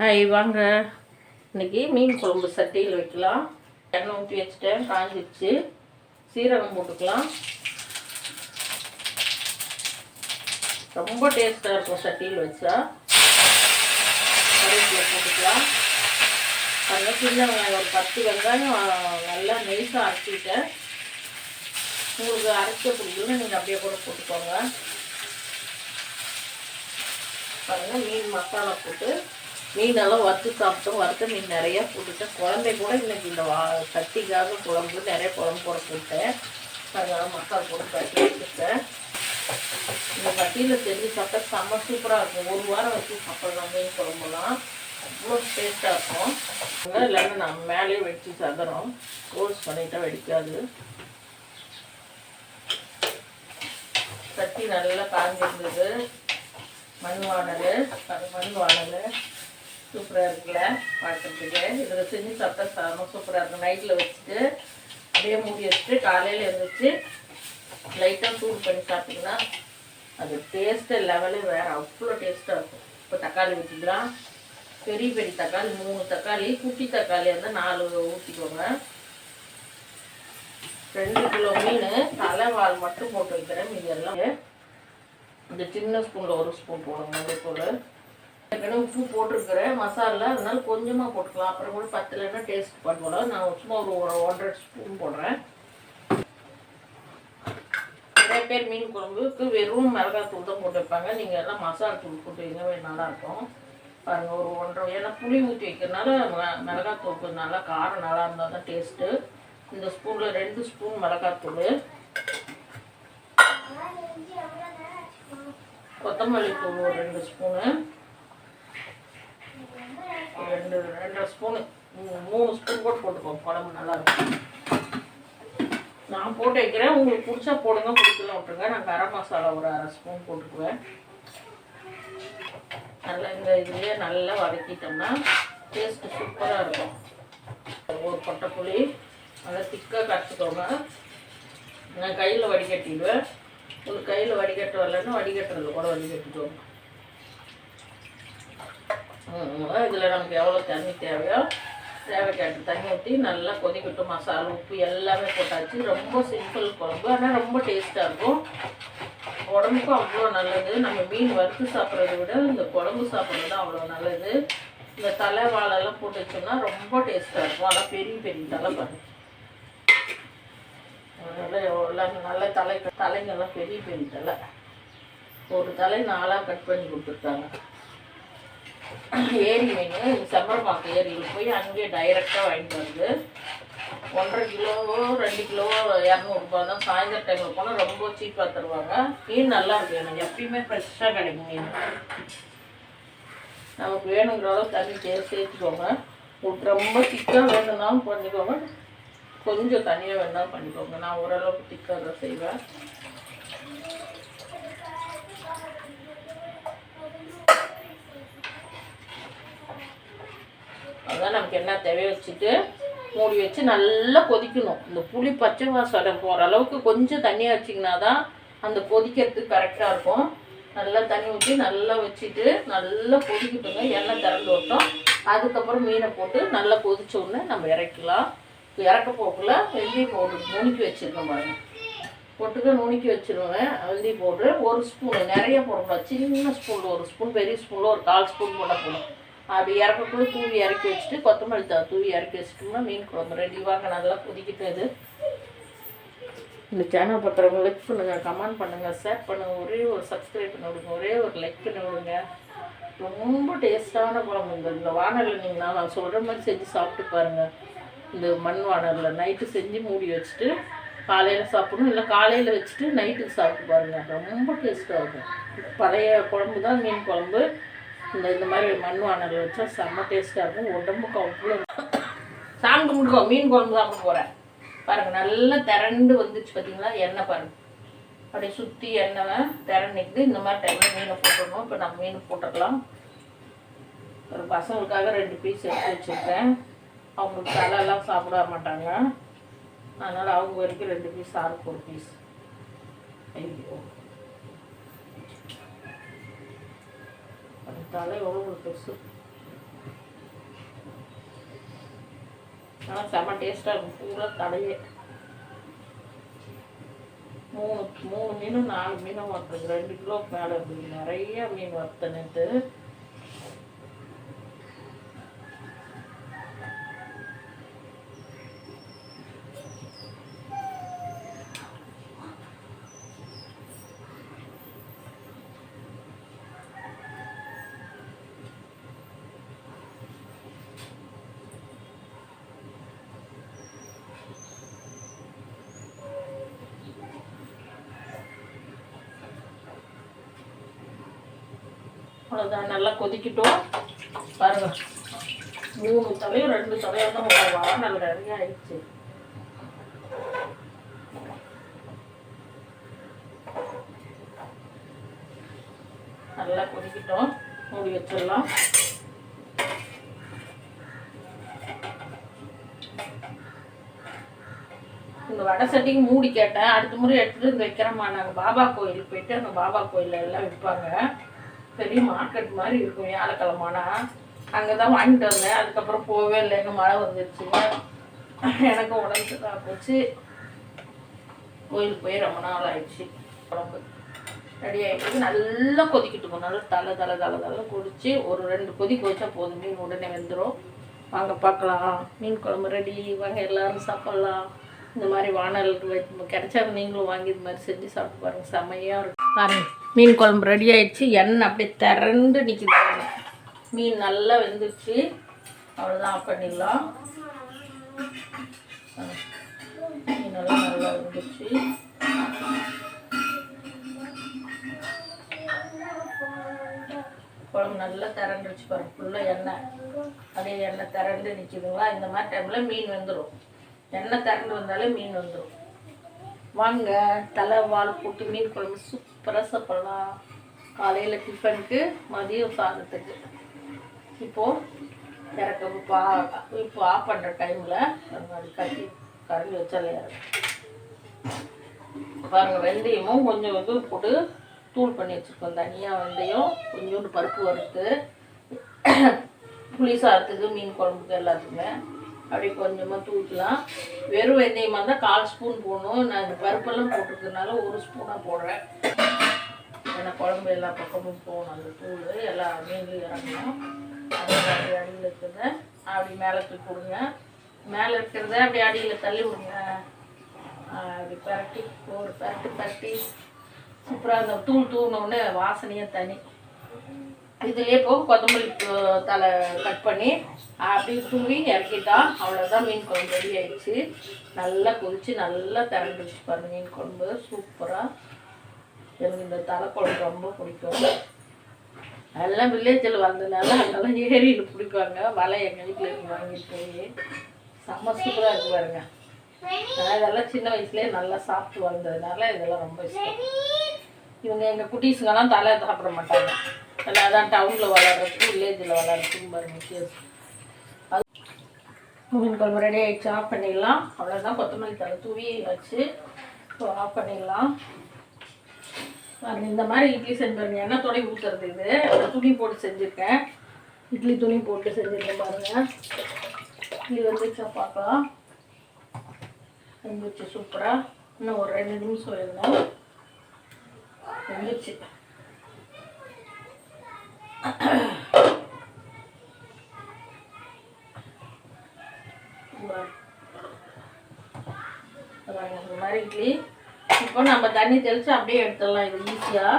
Hi வாங்க. இன்னைக்கு மீன் குழம்பு சட்டியில் வைக்கலாம். எண்ணெய் ஊற்றி வச்சுட்டேன். காஞ்சிடுச்சு சீரகம் போட்டுக்கலாம். ரொம்ப டேஸ்ட்டாக இருக்கும் சட்டியில் வச்சா. கருவேப்பிலை போட்டுக்கலாம். அதில் சின்ன ஒரு பத்து வெங்காயம் நல்லா நெய்ஸாக அரைச்சிட்டேன் உங்களுக்கு அரைச்ச பிடிக்கலன்னா நீங்கள் அப்படியே கூட போட்டுக்கோங்க. பாருங்கள் மீன் மசாலா போட்டு மீனெல்லாம் வறுத்து சாப்பிட்டோம் வறுத்த மீன் நிறையா போட்டுட்டேன் குழம்பை கூட இன்னைக்கு இந்த வா சட்டிக்காக குழம்பு நிறைய குழம்பு கூட போட்டேன் அதனால மக்கள் கூட கட்டி வச்சுட்டேன் இந்த வட்டியில் செஞ்சு சாப்பிட்டா செம்ம சூப்பராக இருக்கும். ஒரு வாரம் வச்சு சாப்பிட்லாம் மீன் குழம்புலாம். அவ்வளோ டேஸ்ட்டாக இருக்கும். இல்லைன்னா நம்ம மேலேயே வெடிச்சு சதுரம் க்ளோஸ் பண்ணிட்டா வெடிக்காது. சட்டி நல்லா காஞ்சிருந்தது. மண் வானல் மண் வானல் சூப்பராக இருக்குல்ல பார்க்குறதுக்கு. இதில் செஞ்சு சாப்பிட்டா சாதம் சூப்பராக இருக்கும். நைட்டில் வச்சுட்டு அப்படியே மூடி வச்சுட்டு காலையில் எழுந்திரிச்சு லைட்டாக சூடு பண்ணி சாப்பிட்டிங்கன்னா அது டேஸ்ட்டு லெவலு வேறு. அவ்வளோ டேஸ்ட்டாக இருக்கும். இப்போ தக்காளி ஊற்றிக்கலாம் பெரிய பெரிய தக்காளி மூணு தக்காளி குட்டி தக்காளி வந்து நாலு ஊற்றிக்கோங்க ரெண்டு கிலோ மீன் தலைவால் மட்டும் போட்டு வைக்கிறேன். மீன் எல்லாம் இந்த சின்ன ஸ்பூனில் ஒரு ஸ்பூன் போடுங்க. மஞ்சள் ஏற்கனவே உப்பு போட்டிருக்கிறேன் மசாலா அதனால கொஞ்சமாக போட்டுக்கலாம். அப்புறம் கூட பத்துலன்னா டேஸ்ட் பண்ணுவோம் நான் சும்மா ஒரு ஒரு ஒன்றரை ஸ்பூன் போடுறேன். நிறைய பேர் மீன் குழம்புக்கு வெறும் மிளகாத்தூள் தான் போட்டு வைப்பாங்க நீங்கள் எல்லாம் மசாலா தூள் போட்டு வைங்க நல்லாயிருக்கும் பாருங்கள் ஒரு ஒன்றரை ஏன்னா புளி ஊற்றி வைக்கிறதுனால ம- மிளகாத்தூள் கொஞ்சம் நல்லா காரம் நல்லா இருந்தால் தான் டேஸ்ட்டு இந்த ஸ்பூனில் ரெண்டு ஸ்பூன் மிளகாத்தூள். கொத்தமல்லி தூள் ஒரு ரெண்டு ஸ்பூனு ரெண்டு ரெண்டரை ஸ்பூனு மூணு ஸ்பூன் போட்டு போட்டுக்கோங்க குழம்பு நல்லா இருக்கும் நான் போட்டு வைக்கிறேன். உங்களுக்கு பிடிச்சா போடுங்க பிடிக்கல விட்டுருங்க நான் கரம் மசாலா ஒரு அரை ஸ்பூன் போட்டுக்குவேன். நல்லா இந்த இதுலேயே நல்லா வதக்கிட்டோம்னா டேஸ்ட்டு சூப்பராக இருக்கும். ஒரு கொட்டை புளி நல்லா திக்காக கரைச்சிக்கோங்க. நான் கையில் வடிகட்டிடுவேன். உங்களுக்கு கையில் வடிகட்ட வரலன்னா வடிகட்டுறதுல கூட வடிகட்டிக்கோங்க. இதில் நமக்கு எவ்வளோ தண்ணி தேவையோ தேவைக்கேட்ட தண்ணி ஊற்றி நல்லா கொதிக்கட்டு மசாலா உப்பு எல்லாமே போட்டாச்சு. ரொம்ப சிம்பிள் குழம்பு ஆனால் ரொம்ப டேஸ்ட்டாக இருக்கும். உடம்புக்கும் அவ்வளோ நல்லது. நம்ம மீன் வறுத்து சாப்பிட்றத விட இந்த குழம்பு சாப்பிட்றது தான் அவ்வளோ நல்லது. இந்த தலை வாழெல்லாம் போட்டு வச்சோம்னா ரொம்ப டேஸ்ட்டாக இருக்கும். ஆனால் பெரிய பெரிய தலை பாருங்க அதனால நல்ல தலை தலைங்கெல்லாம் பெரிய பெரிய தலை. ஒரு தலை நாளாக கட் பண்ணி கொடுத்துருக்காங்க. ஏரி மீன் செம்மரப்பாக்கம் ஏரியில் போய் அங்கேயே டைரெக்டாக வாங்கிட்டு வந்து ஒன்றரை கிலோவோ ரெண்டு கிலோவோ இரநூறுபா தான் சாயந்தரம் டைமில் போனால் ரொம்ப சீப்பாக தருவாங்க. மீன் நல்லா இருக்கு எனக்கு எப்பயுமே ஃப்ரெஷ்ஷாக கிடைக்கும் மீன். நமக்கு வேணுங்கிற அளவு தண்ணி சேர் சேர்த்துக்கோங்க. உங்களுக்கு ரொம்ப திக்காக வேணும்னாலும் பண்ணிக்கோங்க. கொஞ்சம் தண்ணியாக வேணாலும் பண்ணிக்கோங்க. நான் ஓரளவுக்கு திக்காக தான் செய்வேன். அதான் நமக்கு என்ன தேவையோ வச்சுட்டு மூடி வச்சு நல்லா கொதிக்கணும். இந்த புளி பச்சை வாசம் போகிற அளவுக்கு கொஞ்சம் தண்ணியாக வச்சிங்கன்னா தான் அந்த கொதிக்கிறதுக்கு கரெக்டாக இருக்கும். நல்லா தண்ணி ஊற்றி நல்லா வச்சுட்டு நல்லா கொதிக்கிட்டுங்க. எண்ணெய் திறந்து விட்டோம். அதுக்கப்புறம் மீனை போட்டு நல்லா கொதிச்ச உடனே நம்ம இறக்கலாம். இறக்க போக்குள்ள வெள்ளி பவுடர் நுணுக்கி வச்சுருக்கோம் பாருங்க. பொட்டுக்க நுணுக்கி வச்சிருவேன் வெள்ளி பவுட்ரு ஒரு ஸ்பூனு நிறைய போடக்கூடாது. சின்ன ஸ்பூனில் ஒரு ஸ்பூன் பெரிய ஸ்பூனில் ஒரு கால் ஸ்பூன் போட்டால் போதும். அப்படி இறக்கக்குள்ளே தூவி இறக்கி வச்சுட்டு கொத்தமல்லி தா தூவி இறக்கி வச்சுட்டோம்னா மீன் குழம்பு ரெடி. வாங்க நல்லா கொதிக்கிட்டது அது இந்த சேனல் பத்திரவங்க லைக் பண்ணுங்கள் கமெண்ட் பண்ணுங்கள் ஷேர் பண்ணுங்கள் ஒரே ஒரு சப்ஸ்கிரைப் பண்ணி விடுங்க ஒரே ஒரு லைக் பண்ணி விடுங்க. ரொம்ப டேஸ்டான குழம்பு இந்த இந்த வானலில் நீங்கள் நான் சொல்கிற மாதிரி செஞ்சு சாப்பிட்டு பாருங்கள் இந்த மண் வானலில் நைட்டு செஞ்சு மூடி வச்சுட்டு காலையில் சாப்பிடணும் இல்லை காலையில் வச்சுட்டு நைட்டுக்கு சாப்பிட்டு பாருங்கள் ரொம்ப டேஸ்ட்டாக இருக்கும் பழைய குழம்பு தான் மீன் குழம்பு. இந்த இந்த மாதிரி மண் வானல் வச்சா செம்ம டேஸ்ட்டாக இருக்கும். உடம்புக்கு அவ்வளோ சாமி கும்பிட்டுக்கோ மீன் குழம்பு சாப்பிட போகிறேன் பாருங்கள் நல்லா திரண்டு வந்துச்சு பார்த்தீங்களா எண்ணெய் பாருங்கள் அப்படியே சுற்றி எண்ணெய் திரண்டிக்குது இந்த மாதிரி டைமில் மீனை போட்டுடணும். இப்போ நம்ம மீன் போட்டுக்கலாம். ஒரு பசங்களுக்காக ரெண்டு பீஸ் எடுத்து வச்சுருக்கேன். அவங்களுக்கு தலையெல்லாம் சாப்பிட மாட்டாங்க. அதனால் அவங்க வரைக்கும் ரெண்டு பீஸ் ஆறுக்கு ஒரு பீஸ் ஐயோ. தலை எவ்வளோ பெருசு. ஆனால் செம்ம டேஸ்ட்டாக இருக்கும். பூரா தலையே மூணு மூணு மீனும் நாலு மீனும் வறுத்துருக்கு. ரெண்டு கிலோ மேலே இருக்குது. நிறைய மீன் வறுத்த நேற்று அவ்வளோதான் நல்லா கொதிக்கட்டும். பாருங்க. மூணு தலையும் ரெண்டு தலையும் தான் நல்ல நிறைய ஆயிடுச்சு. நல்லா கொதிக்கட்டும். மூடி வச்சிடலாம். இந்த வடை சட்டிக்கு மூடி கேட்டேன். அடுத்த முறை எடுத்துட்டு வந்து வைக்கிறோமா நாங்கள் பாபா கோயிலுக்கு போயிட்டு அந்த பாபா கோயிலில் எல்லாம் விற்பாங்க. பெரிய மார்க்கெட் மாதிரி இருக்கும் வியாழக்கிழமானா. அங்கே தான் வாங்கிட்டு வந்தேன். அதுக்கப்புறம் போகவே இல்லைன்னு மழை வந்துருச்சுங்க எனக்கு உடம்பு தான் போச்சு. கோயிலுக்கு போய் ரொம்ப நாள் ஆயிடுச்சு. குழம்பு ரெடி ஆகிட்டு நல்லா கொதிக்கிட்டு நல்லா தலை தலை தலை தலை குடிச்சு ஒரு ரெண்டு கொதி கொதிச்சா போதும். மீன் உடனே வெந்துடும் வாங்க பார்க்கலாம். மீன் குழம்பு ரெடி வாங்க எல்லாரும் சாப்பிட்லாம். இந்த மாதிரி வானல் கிடைச்சா நீங்களும் வாங்கி இது மாதிரி செஞ்சு சாப்பிட்டு பாருங்க. செம்மையாக இருக்கும். பாருங்க மீன் குழம்பு ரெடி ஆயிடுச்சு. எண்ணெய் அப்படியே திரண்டு நிற்கிது மீன் நல்லா வெந்துருச்சு. அவ்வளோதான் ஆஃப் பண்ணிடலாம். மீன் நல்லா நல்லா வெந்துச்சு குழம்பு நல்லா திரண்டுருச்சு பாருங்க. ஃபுல்லாக எண்ணெய். அப்படியே எண்ணெய் திரண்டு நிற்கிதுங்களா இந்த மாதிரி டைமில் மீன் வெந்துடும் எண்ணெய் திறந்து வந்தாலே மீன் வந்துடும் வாங்க தலை வால் போட்டு மீன் குழம்பு சூப்பராக சாப்பிடலாம். காலையில் டிஃபனுக்கு மதியம் சாதத்துக்கு. இப்போது இறக்க இப்போ இப்போ ஆஃப் பண்ணுற டைமில் அது கட்டி கரண்டி வச்சாலே இறக்கும். பாருங்கள் வெந்தயமும் கொஞ்சம் இது போட்டு தூள் பண்ணி வச்சுருக்கோம். தனியாக வெந்தயம் கொஞ்சோண்டு பருப்பு வறுத்து புளி சாதத்துக்கு மீன் குழம்புக்கு எல்லாத்துக்குமே. அப்படி கொஞ்சமாக தூக்கலாம். வெறும் வெந்தயமாக இருந்தால் கால் ஸ்பூன் போடணும். நான் இந்த பருப்பெல்லாம் போட்டிருக்கறனால ஒரு ஸ்பூனாக போடுறேன். ஏன்னா குழம்பு எல்லா பக்கமும் போகணும். அந்த தூள் எல்லா மீன்லையும் இறங்கணும். அப்படி அடியில் இருக்கிறத அப்படி மேலே தூக்கி கொடுங்க. மேலே இருக்கிறத அப்படி அடியில் தள்ளி விடுங்க. அப்படி பரட்டி ஒரு பரட்டி பரட்டி. சூப்பராக அந்த தூள் தூங்கினோடனே வாசனையாக தனி. இதுலேயே போக கொத்தமல்லி தலை கட் பண்ணி அப்படியே தூவி இறக்கிட்டான் அவ்வளோதான் மீன் குழம்பு ரெடி ஆயிடுச்சு. நல்லா கொதிச்சு நல்லா திரண்டுச்சு பாருங்கள் மீன் குழம்பு சூப்பராக எனக்கு இந்த தலை குழம்பு ரொம்ப பிடிக்கும். எல்லாம் வில்லேஜில் வந்ததுனால அங்கெல்லாம் ஏரியில் பிடிக்குவாங்க வலை எங்கள் வீட்டில் இருந்து வாங்கிட்டு போய். செம்ம சூப்பராக இருக்கு பாருங்க. இதெல்லாம் சின்ன வயசுலேயே நல்லா சாப்பிட்டு வந்ததுனால இதெல்லாம் ரொம்ப இஷ்டம். இவங்க எங்கள் குட்டீஸுங்கெல்லாம் தலை சாப்பிட மாட்டாங்க. எல்லாம் அதான் டவுனில் வளர்றதுக்கு வில்லேஜில் வளர்றதுக்கும் பாருங்க வித்தியாசம் அது மீன் குழம்பு ரெடி ஆகிடுச்சு ஆஃப் பண்ணிடலாம். அவ்வளோதான் கொத்தமல்லி தலை தூவி வச்சு இப்போ ஆஃப் பண்ணிடலாம். இந்த மாதிரி இட்லி செஞ்சுருங்க எண்ணெய் துணி ஊற்றுறது இது. துணி போட்டு செஞ்சுருக்கேன். இட்லி துணி போட்டு செஞ்சுருக்கேன் பாருங்க. இட்லி வந்துச்சா பார்க்கலாம். வந்துச்சு சூப்பராக இன்னும் ஒரு ரெண்டு நிமிஷம் வேணும் வந்துச்சு இந்த மாதிரி இட்லி இப்போ நம்ம தண்ணி தெளித்து அப்படியே எடுத்துடலாம் இது ஈஸியாக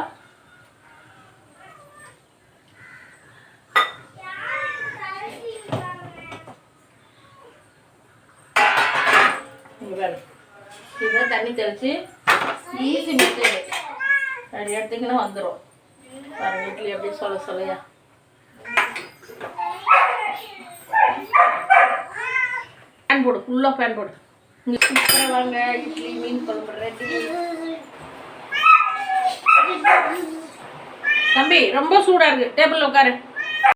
இதுதான் தண்ணி தெளித்து ஈஸி மெத்தேடு அப்படி எடுத்திங்கன்னா வந்துடும் இட்லி அப்படியே சொல்ல சொல்லையா ஃபேன் போடு ஃபுல்லாக பேன் போடு. இங்கே சூப்பராக வாங்க இட்லி மீன் குழம்பு ரெடி தம்பி ரொம்ப சூடாக இருக்குது டேபிளில் உட்காரு.